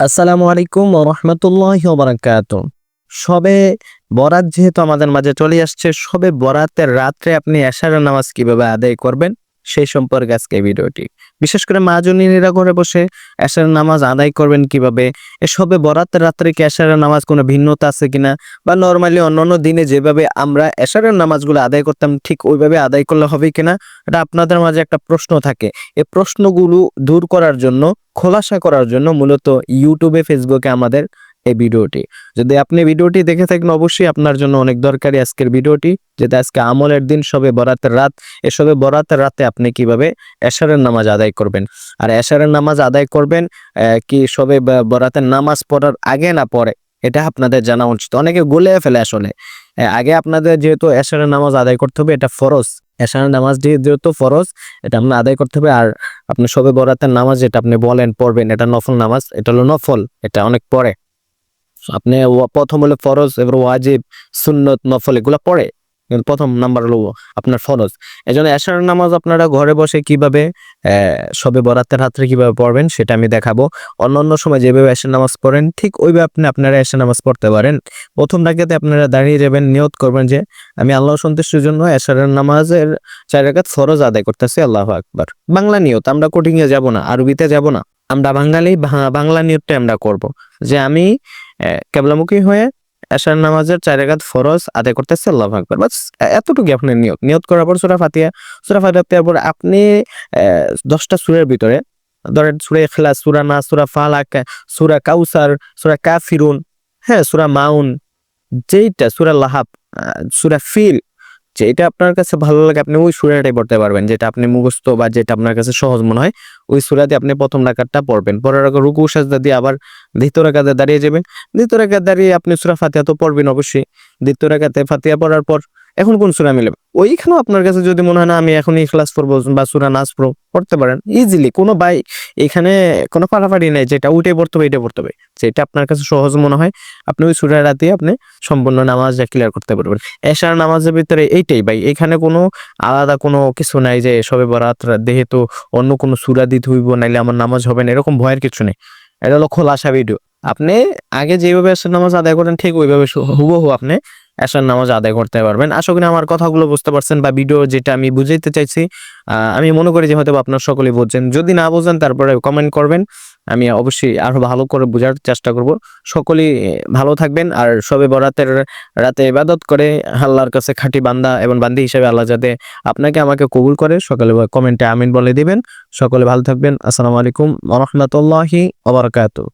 আসসালামু আলাইকুম রহমতুল্লাহ বারাকাত সবে বরাত যেহেতু আমাদের মাঝে চলে আসছে সবে বরাতের রাত্রে আপনি এশারের নামাজ কীভাবে আদায় করবেন? সেই সম্পর্কে আজকে ভিডিওটি। বিশেষ করে মাজনীরা ঘরে বসে এশারের নামাজ আদায় করবেন কীভাবে? এসবে বরাত রাত্রে কি এশারের নামাজ কোনো ভিন্নতা আছে কিনা? বা নর্মালি অন্যান্য দিনে যেভাবে আমরা এশারের নামাজগুলো আদায় করতাম, ঠিক ওইভাবে আদায় করলে হবে কিনা? এটা আপনাদের মাঝে একটা প্রশ্ন থাকে। এই প্রশ্নগুলো দূর করার জন্য, খোলাসা করার জন্য মূলত ইউটিউবে ফেসবুকে আমাদের এই ভিডিওটি। যদি আপনি ভিডিওটি দেখে থাকেন, অবশ্যই আপনার জন্য অনেক দরকারি আজকের ভিডিওটি, যেটা আজকে আমলের দিন, সবে বরাতের রাত। এসবে বরাতের রাতে আপনি কীভাবে এশারের নামাজ আদায় করবেন? আর এশারের নামাজ আদায় করবেন কি সবে বরাতের নামাজ পড়ার আগে না পরে? এটা আপনাদের জানা উচিত। অনেকে গুলে ফেলে আসলে। আগে আপনাদের যেহেতু এশারের নামাজ আদায় করতে হবে, এটা ফরজ। এশারের নামাজ যেহেতু ফরজ, এটা আপনার আদায় করতে হবে। আর আপনি সবে বরাতের নামাজ যেটা আপনি বলেন, পড়বেন, এটা নফল নামাজ, এটা হলো নফল, এটা অনেক পরে। আপনি প্রথম হলো ফরজ, এবার ওয়াজিব, সুন্নত, নফল, এগুলো পড়ে। প্রথম নাম্বার হলো আপনার ফরজ। এই জন্য এশার নামাজ আপনারা ঘরে বসে কীভাবে সবে বরাতের রাত্রে কীভাবে পড়বেন সেটা আমি দেখাবো। অন্য অন্য সময় যেভাবে এশার নামাজ পড়েন, ঠিক ওইভাবে আপনি আপনারা এশার নামাজ পড়তে পারেন। প্রথম রাখাতে আপনারা দাঁড়িয়ে যাবেন, নিয়ত করবেন যে, আমি আল্লাহ সন্তুষ্টির জন্য এশারের নামাজের চার ফরজ আদায় করতেছি, আল্লাহ আকবার। বাংলা নিয়ত, আমরা কোটিং এ যাব না, আরবিতে যাব না। আমরা বাঙালি বাংলা নিয়তটা আমরা করব। যে আমি কেবলামুখী হয়ে এশার নামাজের চার একাত ফরজ আদায় করতেছে, আল্লাহ আকবর। বাস এতটুকু আপনার নিয়োগ নিয়োগ করার পর সুরা ফাতিয়া সুরা ফাতিয়ার পর আপনি দশটা সুরের ভিতরে, ধরেন সুরা এখলা সুরা না সুরা ফালাক, সুরা কাউসার, সুরা কাফিরুন হ্যাঁ সুরা মাউন, যেইটা, সুরা লাহাব সুরা ফিল যেটা আপনার কাছে ভালো লাগে, আপনি ওই সুরাটাই পড়তে পারবেন, যেটা আপনি মুখস্থ বা যেটা আপনার কাছে সহজ মনে হয়, ওই সুরাতে আপনি প্রথম রাকাতটা পড়বেন। পরের রাখা রুকু, সাজদা দিয়ে আবার দ্বিতীয় রাকাতে দাঁড়িয়ে যাবেন। দ্বিতীয় রাকাত দাঁড়িয়ে আপনি সুরা ফাতিয়া তো পড়বেন অবশ্যই। দ্বিতীয় রাকাতে ফাতিয়া পড়ার পর এখন কোন সুরা মিলবে ওইখানেও আপনার কাছে যদি মনে হয়, না, আমি এখন ইখলাস পড়ব বা সুরা নাচ পড়ব, পড়তে পারেন ইজিলি কোনো বাই এখানে কোনো পাড়াপাড়ি নেই, যেটা উঠে পড়তে হবে এটা পড়তে হবে। যেটা আপনার কাছে সহজ মনে হয়, আপনি ওই সুরা রাতে আপনি সম্পূর্ণ নামাজটা ক্লিয়ার করতে পারবেন। এশার নামাজের ভিতরে এইটাই ভাই, এখানে কোনো আলাদা কোনো কিছু নাই যে সবে বরাত রাত যেহেতু অন্য কোনো সুরা দিতে হইব, নাইলে আমার নামাজ হবে না, এরকম ভয়ের কিছু নেই। এটা হলো খোলাসা ভিডিও আপনি আগে যেভাবে নামাজ আদায় করেন, ঠিক ওইভাবে হুবহু আপনি এসার নামাজ আদায় করতে পারবেন। আশা করি আমার কথাগুলো বুঝতে পারছেন বা ভিডিও যেটা আমি বুঝাইতে চাইছি আমি মনে করি যে হয়তো আপনার সকলেই বুঝছেন। যদি না বোঝেন, তারপরে কমেন্ট করবেন। আমি অবশ্যই আরও ভালো করে বোঝার চেষ্টা করব। সকলেই ভালো থাকবেন আর সবে বরাতের রাতে ইবাদত করে আল্লাহর কাছে খাঁটি বান্দা এবং বান্দি হিসেবে আল্লাহ যাতে আপনাকে আমাকে কবুল করে, সকালে কমেন্টে আমিন বলে দিবেন। সকলে ভালো থাকবেন। আসসালামু আলাইকুম রহমতুল্লাহি ওবরাকাতু